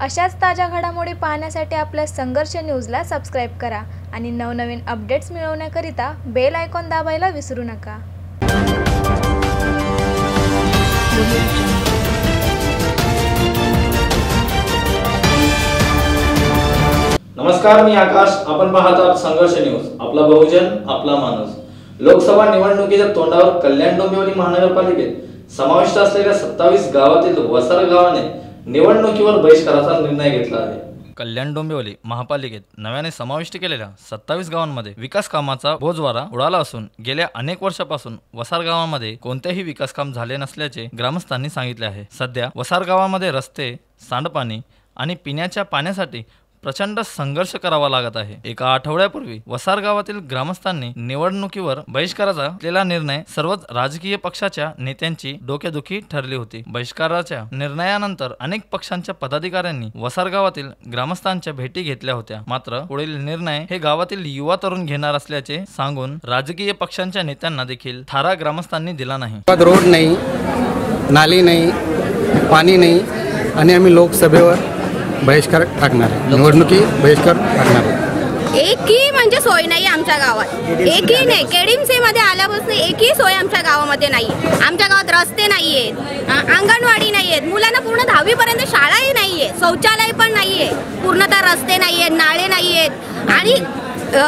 अशाच ताज्या घडामोडी पाहण्यासाठी आपल्या संघर्ष न्यूजला सबस्क्राईब करा आणि नवनवीन अपडेट्स मिळवण्याकरिता बेल आयकॉन दाबायला विसरू नका. नमस्कार मी आकाश. आपण पाहत आहात संघर्ष न्यूज. आपला बहुजन आपला माणूस. लोकसभा निवडणुकीच्या तोंडावर कल्याण डोंबिवली महानगरपालिकेत समाविष्ट असलेल्या सत्तावीस गावातील वसार गावाने निवडणुकीवर बहिष्काराचा निर्णय घेतला आहे. कल्याण डोंबिवली महापालिकेत नव्याने समाविष्ट केलेल्या सत्तावीस गावांमध्ये विकास कामाचा बोजवारा उडाला असून गेल्या अनेक वर्षापासून वसार गावामध्ये कोणतेही विकास काम झाले नसल्याचे ग्रामस्थांनी सांगितले आहे. सध्या वसार गावामध्ये रस्ते सांडपाणी आणि पिण्याच्या पाण्यासाठी प्रचंड संघर्ष करावा लागत आहे. एका आठवड्यापूर्वी वसार गावातील ग्रामस्थांनी निवडणुकीवर बहिष्काराचा घेतलेला निर्णय सर्वच राजकीय पक्षाच्या नेत्यांची डोकेदुखी ठरली होती. बहिष्काराच्या निर्णयानंतर अनेक पक्षांच्या पदाधिकाऱ्यांनी वसार गावातील ग्रामस्थांच्या भेटी घेतल्या होत्या. मात्र पुढील निर्णय हे गावातील युवा तरुण घेणार असल्याचे सांगून राजकीय पक्षांच्या नेत्यांना देखील थारा ग्रामस्थांनी दिला नाही. रोड नाही नाली नाही पाणी नाही आणि आम्ही लोकसभेवर बहिष्कार टाकणार. आहे. निवडणुकी बहिष्कार टाकणार. आहे. एकही म्हणजे सोय नाही आमच्या गावात. एकही नाही. केडीमसी मध्ये आल्यापासून एकही सोय आमच्या गावामध्ये नाही. आमच्या गावात रस्ते नाही आहेत अंगणवाडी नाही आहेत मुलांना पूर्ण दहावीपर्यंत शाळाही नाही आहे शौचालय पण नाही आहे पूर्णतः रस्ते नाही आहेत नाळे नाही आहेत आणि अ,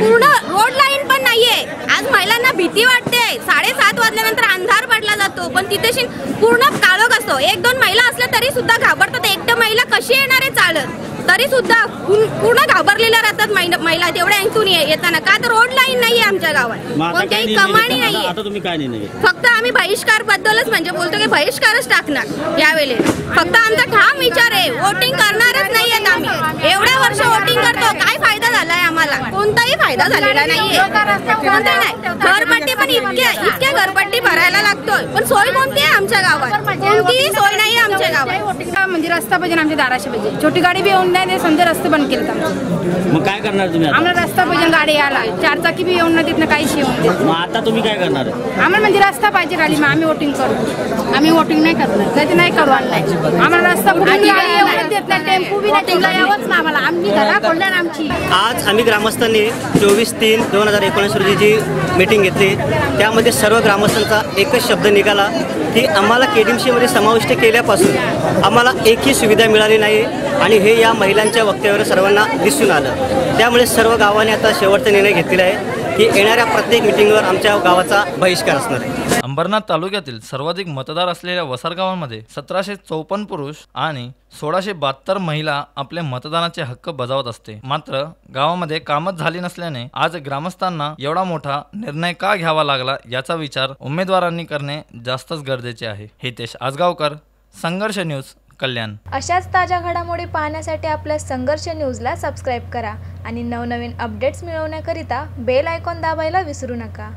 पूर्ण रोड लाईन पण आहे आज महिलांना भीती वाटते. साडेसात वाजल्यानंतर अंधार पडला जातो. पण तिथे पूर्ण काळोख असतो. एक दोन महिला असल्या तरी सुद्धा घाबरतात. एकटं महिला कशी येणार आहे चालत? तरी सुद्धा पूर्ण घाबरलेल्या राहतात महिला तेवढ्या ऐकून येताना. का तर रोड लाईन नाहीये आमच्या गावात. कोणत्याही कमाणी? नाहीये? फक्त आम्ही बहिष्कार बद्दलच म्हणजे बोलतो की बहिष्कारच टाकणार. यावेळेस फक्त आमचा ठाम विचार आहे. वोटिंग करणारच आम्हाला कोणताही फायदा झालेला नाहीये. कोणता नाही. घरपट्टी पण इतक्या इतक्या घरपट्टी भरायला लागतोय. पण सोय कोणती आहे आमच्या गावात? कोणतीही सोय नाही आमच्या गावात. म्हणजे रस्ता पाहिजे आमच्या दाराशी पाहिजे. छोटी गाडी बी येऊन नाही ते समजा रस्ते बंद आमचे. मग काय करणार तुम्ही आम्हाला रस्ता पाहिजे गाडी यायला. चार चाकी बी येऊन नाही देत ना काहीच येऊन देत. मग आता तुम्ही काय करणार? आम्हाला म्हणजे रस्ता पाहिजे खाली मग आम्ही वोटिंग करू. आम्ही वोटिंग नाही करणार. नाही ते नाही करू आणलाय आम्हाला रस्ता कुठून गाडी येऊन देत नाही टेम्पो बी नाही यावंच ना आम्हाला. आम्ही घरा खोलणार आमची. आज आम्ही ग्रामस्थांनी चोवीस तीन दोन हजार एकोणीस रोजी जी मीटिंग घेतली त्यामध्ये सर्व ग्रामस्थांचा एकच शब्द निघाला की आम्हाला के डी एम सीमध्ये समाविष्ट केल्यापासून आम्हाला एकही सुविधा मिळाली नाही आणि हे या महिलांच्या वक्तव्यावर सर्वांना दिसून आलं. त्यामुळे सर्व गावाने आता शेवटचा निर्णय घेतलेला आहे. की येणाऱ्या प्रत्येक मिटिंगवर आमच्या गावाचा बहिष्कार असणार आहे. अंबरनाथ तालुक्यातील सर्वाधिक मतदार असलेल्या वसार गावांमध्ये सतराशे चौपन्न पुरुष आणि सोळाशे बहात्तर महिला आपले मतदानाचे हक्क बजावत असते. मात्र गावामध्ये कामच झाली नसल्याने आज ग्रामस्थांना एवढा मोठा निर्णय का घ्यावा लागला याचा विचार उमेदवारांनी करणे जास्तच गरजेचे आहे. हितेश आजगावकर संघर्ष न्यूज कल्याण. अशाच ताज्या घडामोडी पाहण्यासाठी आपल्या संघर्ष न्यूजला सबस्क्राईब करा आणि नवनवीन अपडेट्स मिळवण्याकरिता बेल आयकॉन दाबायला विसरू नका.